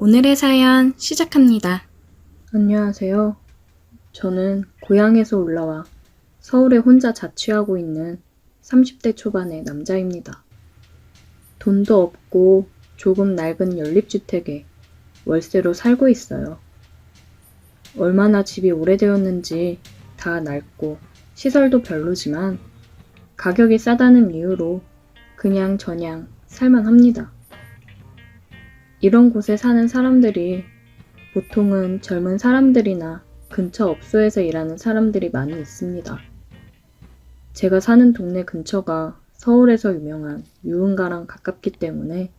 오늘의 사연 시작합니다. 안녕하세요. 저는 고향에서 올라와 서울에 혼자 자취하고 있는 30대 초반의 남자입니다. 돈도 없고 조금 낡은 연립주택에 월세로 살고 있어요. 얼마나 집이 오래되었는지 다 낡고 시설도 별로지만 가격이 싸다는 이유로 그냥 저냥 살만합니다. 이런 곳에 사는 사람들이 보통은 젊은 사람들이나 근처 업소에서 일하는 사람들이 많이 있습니다. 제가 사는 동네 근처가 서울에서 유명한 유흥가랑 가깝기 때문에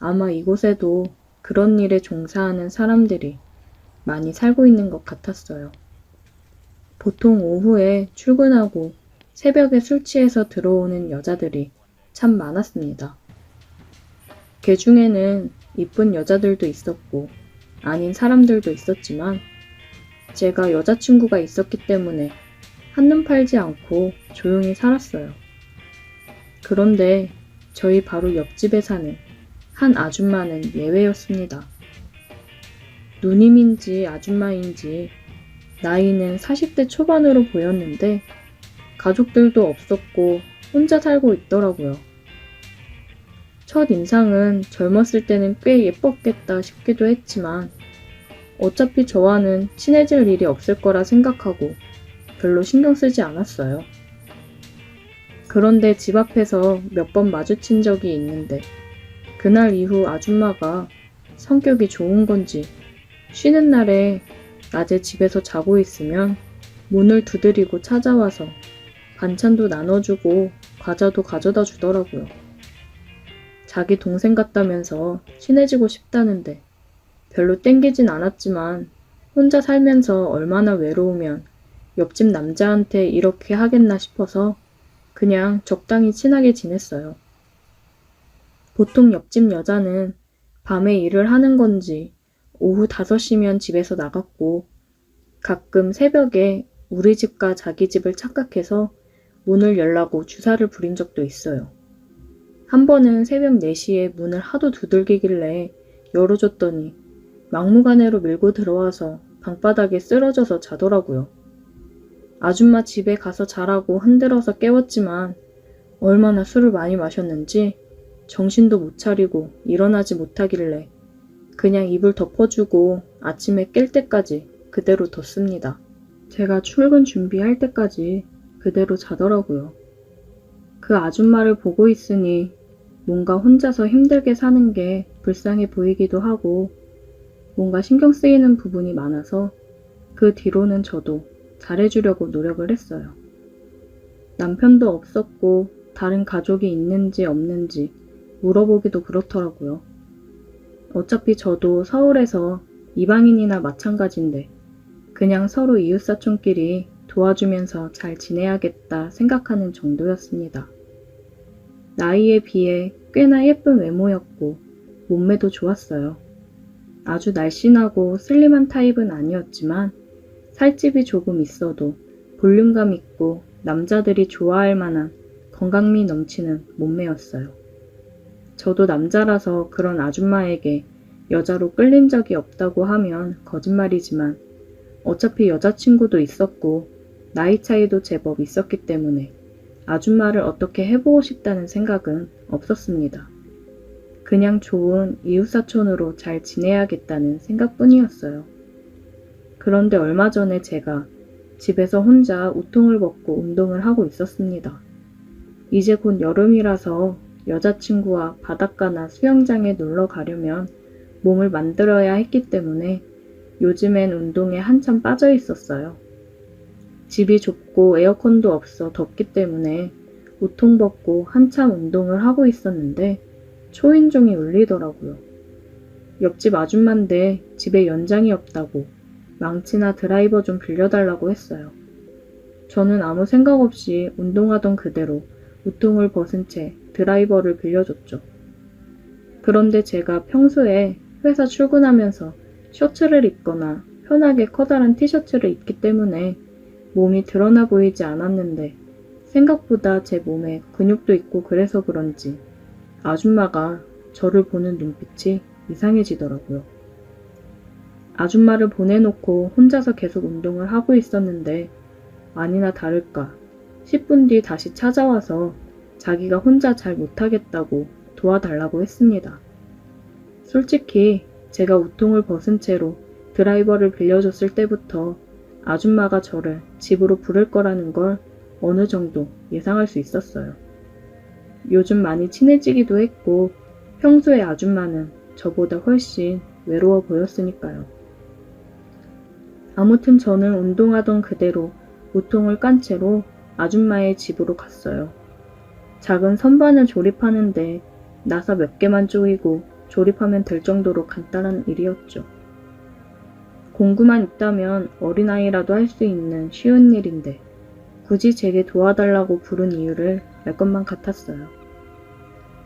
아마 이곳에도 그런 일에 종사하는 사람들이 많이 살고 있는 것 같았어요. 보통 오후에 출근하고 새벽에 술 취해서 들어오는 여자들이 참 많았습니다. 개 중에는 이쁜 여자들도 있었고 아닌 사람들도 있었지만 제가 여자친구가 있었기 때문에 한눈 팔지 않고 조용히 살았어요. 그런데 저희 바로 옆집에 사는 한 아줌마는 예외였습니다. 누님인지 아줌마인지 나이는 40대 초반으로 보였는데 가족들도 없었고 혼자 살고 있더라고요. 첫 인상은 젊었을 때는 꽤 예뻤겠다 싶기도 했지만 어차피 저와는 친해질 일이 없을 거라 생각하고 별로 신경 쓰지 않았어요. 그런데 집 앞에서 몇 번 마주친 적이 있는데 그날 이후 아줌마가 성격이 좋은 건지 쉬는 날에 낮에 집에서 자고 있으면 문을 두드리고 찾아와서 반찬도 나눠주고 과자도 가져다 주더라고요. 자기 동생 같다면서 친해지고 싶다는데 별로 땡기진 않았지만 혼자 살면서 얼마나 외로우면 옆집 남자한테 이렇게 하겠나 싶어서 그냥 적당히 친하게 지냈어요. 보통 옆집 여자는 밤에 일을 하는 건지 오후 5시면 집에서 나갔고 가끔 새벽에 우리 집과 자기 집을 착각해서 문을 열라고 주사를 부린 적도 있어요. 한 번은 새벽 4시에 문을 하도 두들기길래 열어줬더니 막무가내로 밀고 들어와서 방바닥에 쓰러져서 자더라고요. 아줌마 집에 가서 자라고 흔들어서 깨웠지만 얼마나 술을 많이 마셨는지 정신도 못 차리고 일어나지 못하길래 그냥 이불 덮어주고 아침에 깰 때까지 그대로 뒀습니다. 제가 출근 준비할 때까지 그대로 자더라고요. 그 아줌마를 보고 있으니 뭔가 혼자서 힘들게 사는 게 불쌍해 보이기도 하고 뭔가 신경 쓰이는 부분이 많아서 그 뒤로는 저도 잘해주려고 노력을 했어요. 남편도 없었고 다른 가족이 있는지 없는지 물어보기도 그렇더라고요. 어차피 저도 서울에서 이방인이나 마찬가지인데 그냥 서로 이웃사촌끼리 도와주면서 잘 지내야겠다 생각하는 정도였습니다. 나이에 비해 꽤나 예쁜 외모였고 몸매도 좋았어요. 아주 날씬하고 슬림한 타입은 아니었지만 살집이 조금 있어도 볼륨감 있고 남자들이 좋아할 만한 건강미 넘치는 몸매였어요. 저도 남자라서 그런 아줌마에게 여자로 끌린 적이 없다고 하면 거짓말이지만 어차피 여자친구도 있었고 나이 차이도 제법 있었기 때문에 아줌마를 어떻게 해보고 싶다는 생각은 없었습니다. 그냥 좋은 이웃사촌으로 잘 지내야겠다는 생각뿐이었어요. 그런데 얼마 전에 제가 집에서 혼자 우통을 벗고 운동을 하고 있었습니다. 이제 곧 여름이라서 여자친구와 바닷가나 수영장에 놀러 가려면 몸을 만들어야 했기 때문에 요즘엔 운동에 한참 빠져 있었어요. 집이 좁고 에어컨도 없어 덥기 때문에 우통 벗고 한참 운동을 하고 있었는데 초인종이 울리더라고요. 옆집 아줌마인데 집에 연장이 없다고 망치나 드라이버 좀 빌려달라고 했어요. 저는 아무 생각 없이 운동하던 그대로 우통을 벗은 채 드라이버를 빌려줬죠. 그런데 제가 평소에 회사 출근하면서 셔츠를 입거나 편하게 커다란 티셔츠를 입기 때문에 몸이 드러나 보이지 않았는데 생각보다 제 몸에 근육도 있고 그래서 그런지 아줌마가 저를 보는 눈빛이 이상해지더라고요. 아줌마를 보내놓고 혼자서 계속 운동을 하고 있었는데 아니나 다를까 10분 뒤 다시 찾아와서 자기가 혼자 잘 못하겠다고 도와달라고 했습니다. 솔직히 제가 우통을 벗은 채로 드라이버를 빌려줬을 때부터 아줌마가 저를 집으로 부를 거라는 걸 어느 정도 예상할 수 있었어요. 요즘 많이 친해지기도 했고 평소에 아줌마는 저보다 훨씬 외로워 보였으니까요. 아무튼 저는 운동하던 그대로 우통을 깐 채로 아줌마의 집으로 갔어요. 작은 선반을 조립하는데 나사 몇 개만 조이고 조립하면 될 정도로 간단한 일이었죠. 공구만 있다면 어린아이라도 할 수 있는 쉬운 일인데 굳이 제게 도와달라고 부른 이유를 알 것만 같았어요.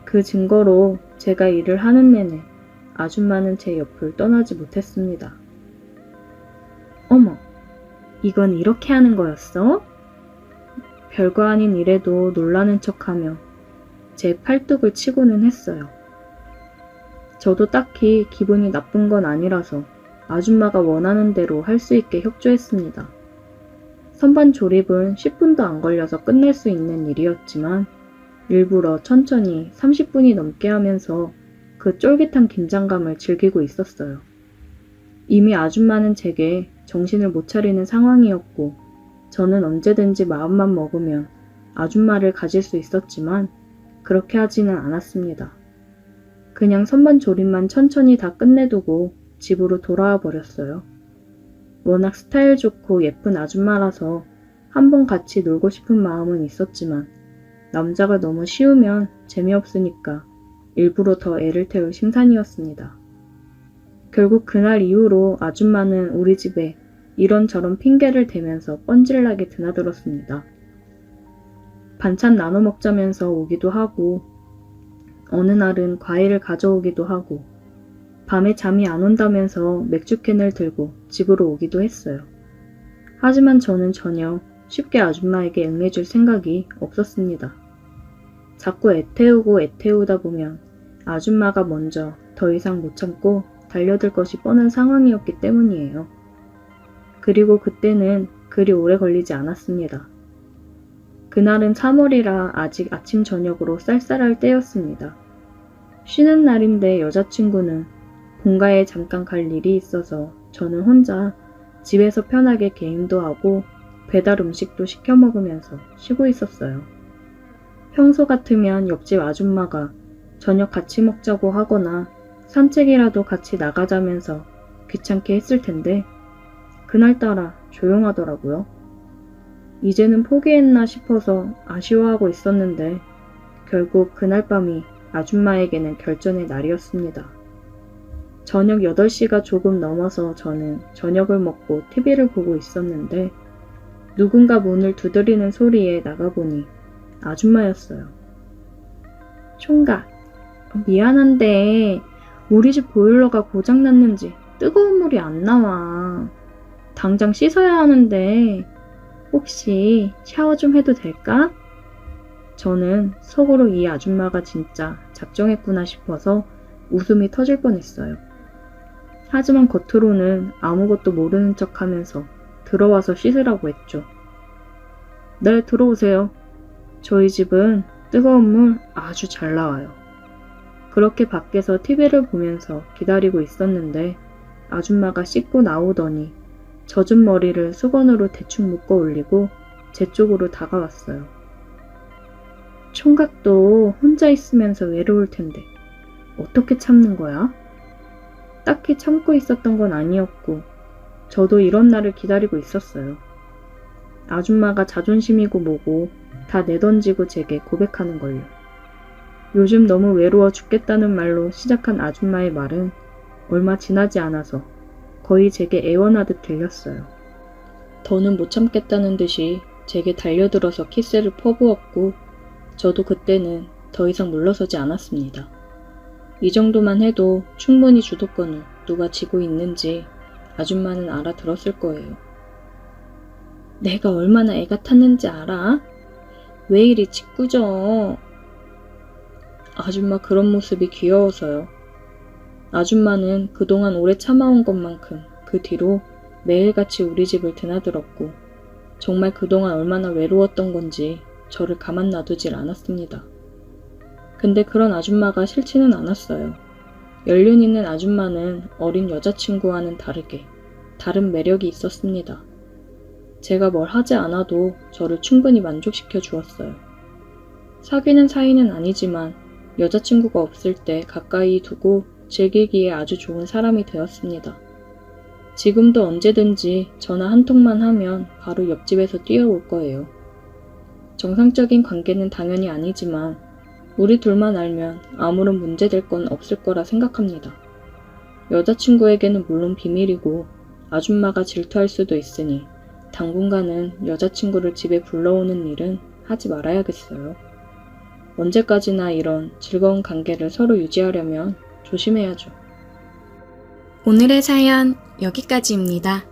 그 증거로 제가 일을 하는 내내 아줌마는 제 옆을 떠나지 못했습니다. 어머, 이건 이렇게 하는 거였어? 별거 아닌 일에도 놀라는 척하며 제 팔뚝을 치고는 했어요. 저도 딱히 기분이 나쁜 건 아니라서 아줌마가 원하는 대로 할 수 있게 협조했습니다. 선반 조립은 10분도 안 걸려서 끝낼 수 있는 일이었지만 일부러 천천히 30분이 넘게 하면서 그 쫄깃한 긴장감을 즐기고 있었어요. 이미 아줌마는 제게 정신을 못 차리는 상황이었고 저는 언제든지 마음만 먹으면 아줌마를 가질 수 있었지만 그렇게 하지는 않았습니다. 그냥 선반 조립만 천천히 다 끝내두고 집으로 돌아와 버렸어요. 워낙 스타일 좋고 예쁜 아줌마라서 한번 같이 놀고 싶은 마음은 있었지만 남자가 너무 쉬우면 재미없으니까 일부러 더 애를 태울 심산이었습니다. 결국 그날 이후로 아줌마는 우리 집에 이런저런 핑계를 대면서 뻔질나게 드나들었습니다. 반찬 나눠 먹자면서 오기도 하고 어느 날은 과일을 가져오기도 하고 밤에 잠이 안 온다면서 맥주캔을 들고 집으로 오기도 했어요. 하지만 저는 전혀 쉽게 아줌마에게 응해줄 생각이 없었습니다. 자꾸 애태우고 애태우다 보면 아줌마가 먼저 더 이상 못 참고 달려들 것이 뻔한 상황이었기 때문이에요. 그리고 그때는 그리 오래 걸리지 않았습니다. 그날은 3월이라 아직 아침 저녁으로 쌀쌀할 때였습니다. 쉬는 날인데 여자친구는 본가에 잠깐 갈 일이 있어서 저는 혼자 집에서 편하게 게임도 하고 배달 음식도 시켜 먹으면서 쉬고 있었어요. 평소 같으면 옆집 아줌마가 저녁 같이 먹자고 하거나 산책이라도 같이 나가자면서 귀찮게 했을 텐데 그날따라 조용하더라고요. 이제는 포기했나 싶어서 아쉬워하고 있었는데 결국 그날 밤이 아줌마에게는 결전의 날이었습니다. 저녁 8시가 조금 넘어서 저는 저녁을 먹고 TV를 보고 있었는데 누군가 문을 두드리는 소리에 나가보니 아줌마였어요. 총각, 미안한데 우리 집 보일러가 고장났는지 뜨거운 물이 안 나와. 당장 씻어야 하는데 혹시 샤워 좀 해도 될까? 저는 속으로 이 아줌마가 진짜 작정했구나 싶어서 웃음이 터질 뻔했어요. 하지만 겉으로는 아무것도 모르는 척 하면서 들어와서 씻으라고 했죠. 네, 들어오세요. 저희 집은 뜨거운 물 아주 잘 나와요. 그렇게 밖에서 TV를 보면서 기다리고 있었는데 아줌마가 씻고 나오더니 젖은 머리를 수건으로 대충 묶어 올리고 제 쪽으로 다가왔어요. 총각도 혼자 있으면서 외로울 텐데 어떻게 참는 거야? 딱히 참고 있었던 건 아니었고 저도 이런 날을 기다리고 있었어요. 아줌마가 자존심이고 뭐고 다 내던지고 제게 고백하는 걸요. 요즘 너무 외로워 죽겠다는 말로 시작한 아줌마의 말은 얼마 지나지 않아서 거의 제게 애원하듯 들렸어요. 더는 못 참겠다는 듯이 제게 달려들어서 키스를 퍼부었고 저도 그때는 더 이상 물러서지 않았습니다. 이 정도만 해도 충분히 주도권을 누가 쥐고 있는지 아줌마는 알아들었을 거예요. 내가 얼마나 애가 탔는지 알아? 왜 이리 짓궂어? 아줌마 그런 모습이 귀여워서요. 아줌마는 그동안 오래 참아온 것만큼 그 뒤로 매일같이 우리 집을 드나들었고 정말 그동안 얼마나 외로웠던 건지 저를 가만 놔두질 않았습니다. 근데 그런 아줌마가 싫지는 않았어요. 연륜 있는 아줌마는 어린 여자친구와는 다르게 다른 매력이 있었습니다. 제가 뭘 하지 않아도 저를 충분히 만족시켜 주었어요. 사귀는 사이는 아니지만 여자친구가 없을 때 가까이 두고 즐기기에 아주 좋은 사람이 되었습니다. 지금도 언제든지 전화 한 통만 하면 바로 옆집에서 뛰어올 거예요. 정상적인 관계는 당연히 아니지만 우리 둘만 알면 아무런 문제될 건 없을 거라 생각합니다. 여자친구에게는 물론 비밀이고 아줌마가 질투할 수도 있으니 당분간은 여자친구를 집에 불러오는 일은 하지 말아야겠어요. 언제까지나 이런 즐거운 관계를 서로 유지하려면 조심해야죠. 오늘의 사연 여기까지입니다.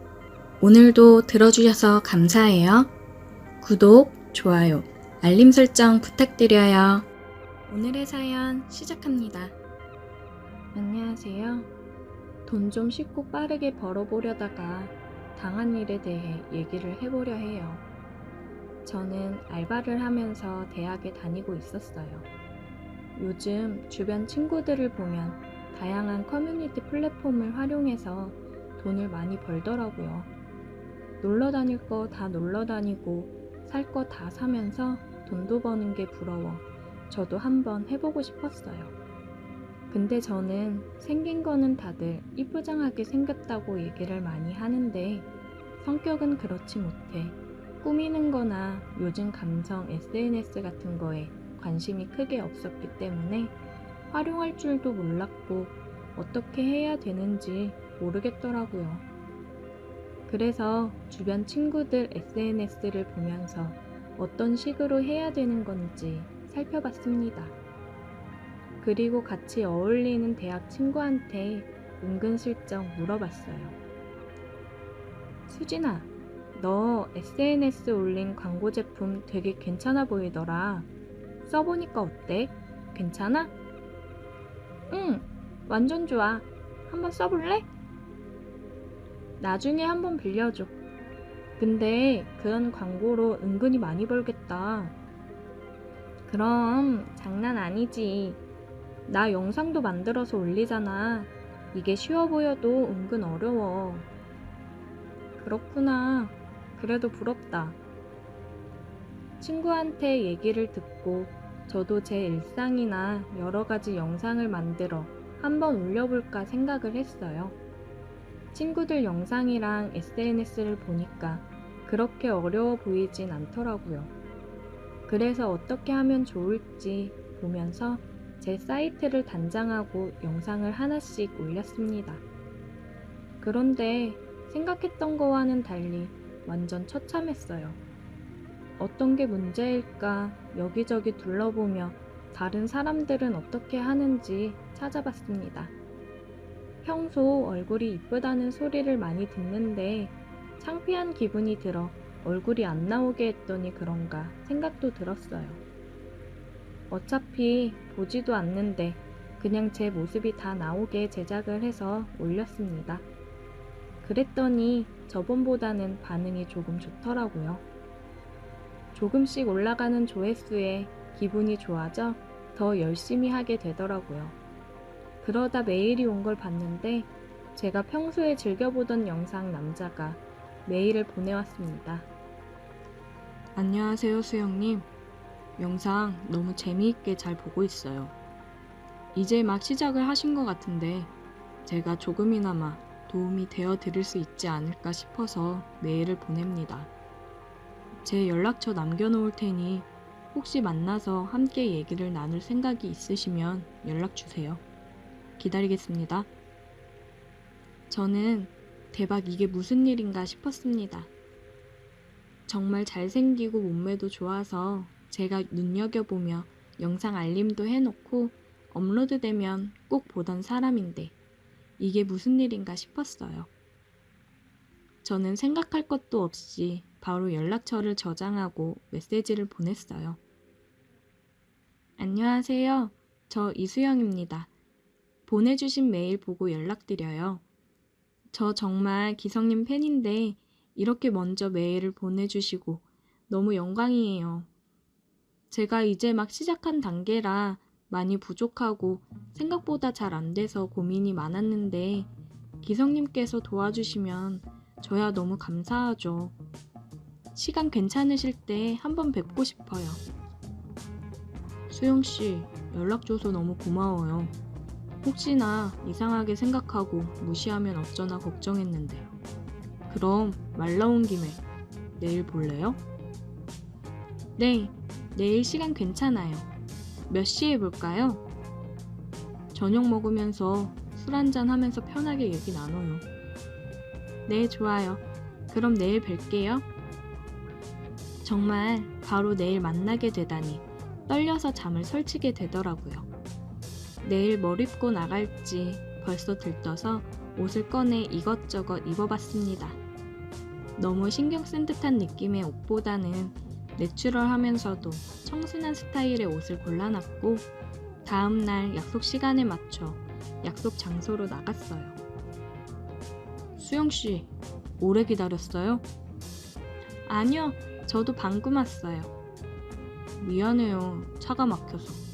오늘도 들어주셔서 감사해요. 구독, 좋아요, 알림 설정 부탁드려요. 오늘의 사연 시작합니다. 안녕하세요. 돈 좀 쉽고 빠르게 벌어보려다가 당한 일에 대해 얘기를 해보려 해요. 저는 알바를 하면서 대학에 다니고 있었어요. 요즘 주변 친구들을 보면 다양한 커뮤니티 플랫폼을 활용해서 돈을 많이 벌더라고요. 놀러 다닐 거 다 놀러 다니고 살 거 다 사면서 돈도 버는 게 부러워 저도 한번 해보고 싶었어요. 근데 저는 생긴 거는 다들 이쁘장하게 생겼다고 얘기를 많이 하는데 성격은 그렇지 못해 꾸미는 거나 요즘 감성 SNS 같은 거에 관심이 크게 없었기 때문에 활용할 줄도 몰랐고 어떻게 해야 되는지 모르겠더라고요. 그래서 주변 친구들 SNS를 보면서 어떤 식으로 해야 되는 건지 살펴봤습니다. 그리고 같이 어울리는 대학 친구한테 은근슬쩍 물어봤어요. 수진아, 너 SNS 올린 광고 제품 되게 괜찮아 보이더라. 써보니까 어때? 괜찮아? 응, 완전 좋아. 한번 써볼래? 나중에 한번 빌려줘. 근데 그런 광고로 은근히 많이 벌겠다. 그럼 장난 아니지. 나 영상도 만들어서 올리잖아. 이게 쉬워 보여도 은근 어려워. 그렇구나. 그래도 부럽다. 친구한테 얘기를 듣고 저도 제 일상이나 여러 가지 영상을 만들어 한번 올려볼까 생각을 했어요. 친구들 영상이랑 SNS를 보니까 그렇게 어려워 보이진 않더라고요. 그래서 어떻게 하면 좋을지 보면서 제 사이트를 단장하고 영상을 하나씩 올렸습니다. 그런데 생각했던 거와는 달리 완전 처참했어요. 어떤 게 문제일까 여기저기 둘러보며 다른 사람들은 어떻게 하는지 찾아봤습니다. 평소 얼굴이 이쁘다는 소리를 많이 듣는데 창피한 기분이 들어 얼굴이 안 나오게 했더니 그런가 생각도 들었어요. 어차피 보지도 않는데 그냥 제 모습이 다 나오게 제작을 해서 올렸습니다. 그랬더니 저번보다는 반응이 조금 좋더라고요. 조금씩 올라가는 조회수에 기분이 좋아져 더 열심히 하게 되더라고요. 그러다 메일이 온 걸 봤는데 제가 평소에 즐겨보던 영상 남자가 메일을 보내왔습니다. 안녕하세요, 수영님. 영상 너무 재미있게 잘 보고 있어요. 이제 막 시작을 하신 것 같은데 제가 조금이나마 도움이 되어 드릴 수 있지 않을까 싶어서 메일을 보냅니다. 제 연락처 남겨놓을 테니 혹시 만나서 함께 얘기를 나눌 생각이 있으시면 연락 주세요. 기다리겠습니다. 저는 대박 이게 무슨 일인가 싶었습니다. 정말 잘생기고 몸매도 좋아서 제가 눈여겨보며 영상 알림도 해놓고 업로드되면 꼭 보던 사람인데 이게 무슨 일인가 싶었어요. 저는 생각할 것도 없이 바로 연락처를 저장하고 메시지를 보냈어요. 안녕하세요. 저 이수영입니다. 보내주신 메일 보고 연락드려요. 저 정말 기성님 팬인데 이렇게 먼저 메일을 보내주시고 너무 영광이에요. 제가 이제 막 시작한 단계라 많이 부족하고 생각보다 잘 안 돼서 고민이 많았는데 기성님께서 도와주시면 저야 너무 감사하죠. 시간 괜찮으실 때 한번 뵙고 싶어요. 수영 씨, 연락 줘서 너무 고마워요. 혹시나 이상하게 생각하고 무시하면 어쩌나 걱정했는데. 그럼 말 나온 김에 내일 볼래요? 네, 내일 시간 괜찮아요. 몇 시에 볼까요? 저녁 먹으면서 술 한잔 하면서 편하게 얘기 나눠요. 네, 좋아요. 그럼 내일 뵐게요. 정말 바로 내일 만나게 되다니 떨려서 잠을 설치게 되더라고요. 내일 뭘 입고 나갈지 벌써 들떠서 옷을 꺼내 이것저것 입어봤습니다. 너무 신경 쓴 듯한 느낌의 옷보다는 내추럴하면서도 청순한 스타일의 옷을 골라놨고 다음날 약속 시간에 맞춰 약속 장소로 나갔어요. 수영씨, 오래 기다렸어요? 아니요, 저도 방금 왔어요. 미안해요, 차가 막혀서.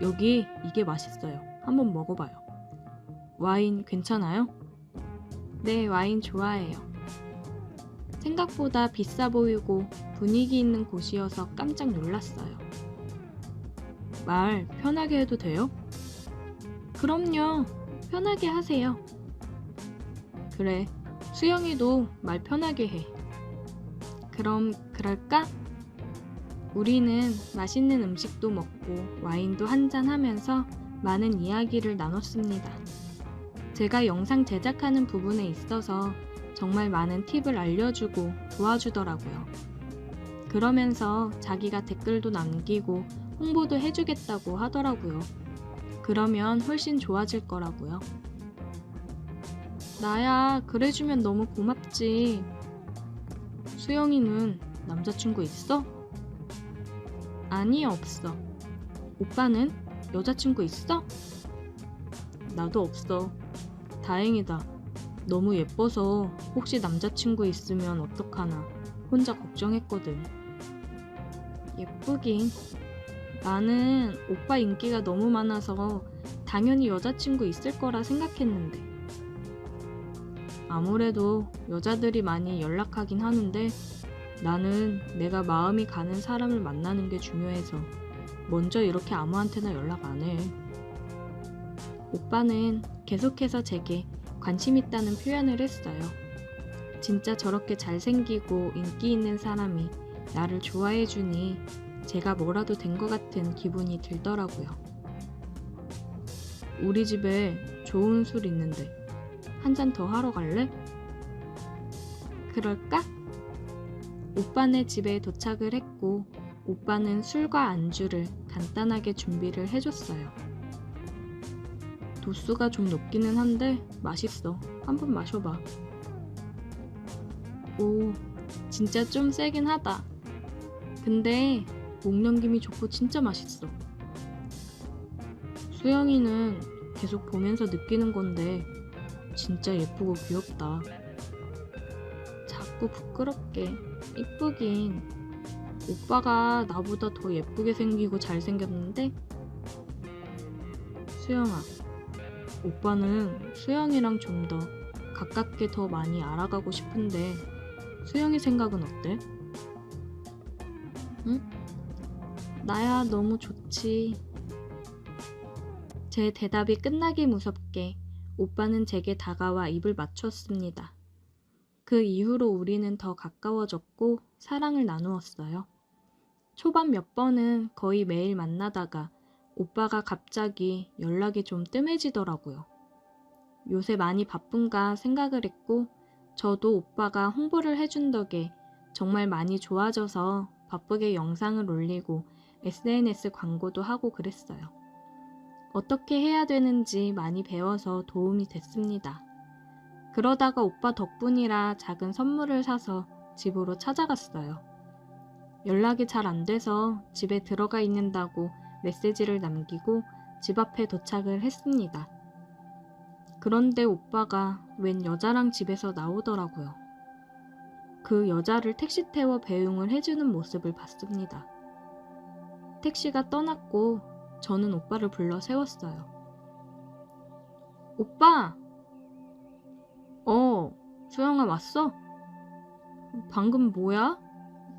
여기 이게 맛있어요. 한번 먹어봐요. 와인 괜찮아요? 네, 와인 좋아해요. 생각보다 비싸 보이고 분위기 있는 곳이어서 깜짝 놀랐어요. 말 편하게 해도 돼요? 그럼요. 편하게 하세요. 그래. 수영이도 말 편하게 해. 그럼 그럴까? 우리는 맛있는 음식도 먹고 와인도 한잔 하면서 많은 이야기를 나눴습니다. 제가 영상 제작하는 부분에 있어서 정말 많은 팁을 알려주고 도와주더라고요. 그러면서 자기가 댓글도 남기고 홍보도 해주겠다고 하더라고요. 그러면 훨씬 좋아질 거라고요. 나야, 그래주면 너무 고맙지. 수영이는 남자친구 있어? 아니, 없어. 오빠는 여자친구 있어? 나도 없어. 다행이다. 너무 예뻐서 혹시 남자친구 있으면 어떡하나 혼자 걱정했거든. 예쁘긴. 나는 오빠 인기가 너무 많아서 당연히 여자친구 있을 거라 생각했는데. 아무래도 여자들이 많이 연락하긴 하는데 나는 내가 마음이 가는 사람을 만나는 게 중요해서 먼저 이렇게 아무한테나 연락 안 해. 오빠는 계속해서 제게 관심 있다는 표현을 했어요. 진짜 저렇게 잘생기고 인기 있는 사람이 나를 좋아해 주니 제가 뭐라도 된 것 같은 기분이 들더라고요. 우리 집에 좋은 술 있는데 한 잔 더 하러 갈래? 그럴까? 오빠네 집에 도착을 했고 오빠는 술과 안주를 간단하게 준비를 해줬어요. 도수가 좀 높기는 한데 맛있어. 한번 마셔봐. 오, 진짜 좀 세긴 하다. 근데 목 넘김이 좋고 진짜 맛있어. 수영이는 계속 보면서 느끼는 건데 진짜 예쁘고 귀엽다. 자꾸 부끄럽게 이쁘긴 오빠가 나보다 더 예쁘게 생기고 잘생겼는데 수영아 오빠는 수영이랑 좀 더 가깝게 더 많이 알아가고 싶은데 수영이 생각은 어때? 응? 나야 너무 좋지. 제 대답이 끝나기 무섭게 오빠는 제게 다가와 입을 맞췄습니다. 그 이후로 우리는 더 가까워졌고 사랑을 나누었어요. 초반 몇 번은 거의 매일 만나다가 오빠가 갑자기 연락이 좀 뜸해지더라고요. 요새 많이 바쁜가 생각을 했고, 저도 오빠가 홍보를 해준 덕에 정말 많이 좋아져서 바쁘게 영상을 올리고 SNS 광고도 하고 그랬어요. 어떻게 해야 되는지 많이 배워서 도움이 됐습니다. 그러다가 오빠 덕분이라 작은 선물을 사서 집으로 찾아갔어요. 연락이 잘 안 돼서 집에 들어가 있는다고 메시지를 남기고 집 앞에 도착을 했습니다. 그런데 오빠가 웬 여자랑 집에서 나오더라고요. 그 여자를 택시 태워 배웅을 해주는 모습을 봤습니다. 택시가 떠났고 저는 오빠를 불러 세웠어요. 오빠! 어, 소영아 왔어? 방금 뭐야?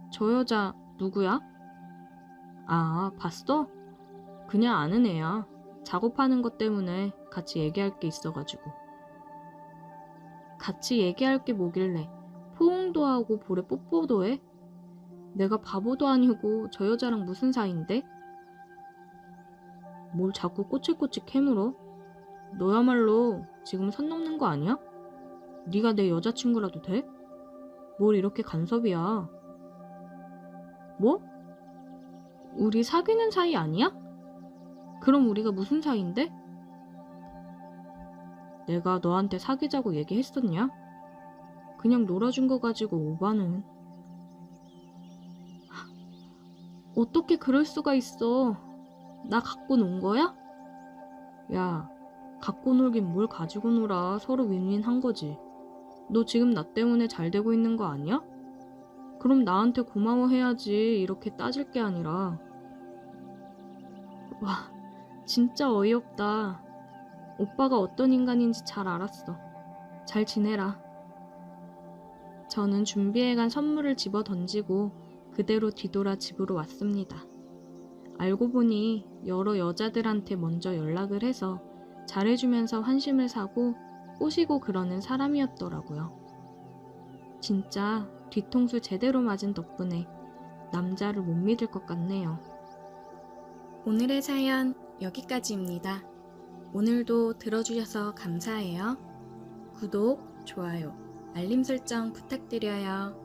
저 여자 누구야? 아, 봤어? 그냥 아는 애야. 작업하는 것 때문에 같이 얘기할 게 있어가지고. 같이 얘기할 게 뭐길래 포옹도 하고 볼에 뽀뽀도 해? 내가 바보도 아니고 저 여자랑 무슨 사이인데? 뭘 자꾸 꼬치꼬치 캐물어? 너야말로 지금 선 넘는 거 아니야? 네가 내 여자친구라도 돼? 뭘 이렇게 간섭이야? 뭐? 우리 사귀는 사이 아니야? 그럼 우리가 무슨 사이인데? 내가 너한테 사귀자고 얘기했었냐? 그냥 놀아준 거 가지고 오바는. 어떻게 그럴 수가 있어? 나 갖고 논 거야? 야, 갖고 놀긴 뭘 가지고 놀아. 서로 윈윈한 거지. 너 지금 나 때문에 잘 되고 있는 거 아니야? 그럼 나한테 고마워해야지. 이렇게 따질 게 아니라. 와, 진짜 어이없다. 오빠가 어떤 인간인지 잘 알았어. 잘 지내라. 저는 준비해간 선물을 집어 던지고 그대로 뒤돌아 집으로 왔습니다. 알고 보니 여러 여자들한테 먼저 연락을 해서 잘해주면서 환심을 사고 꼬시고 그러는 사람이었더라고요. 진짜 뒤통수 제대로 맞은 덕분에 남자를 못 믿을 것 같네요. 오늘의 사연 여기까지입니다. 오늘도 들어주셔서 감사해요. 구독, 좋아요, 알림 설정 부탁드려요.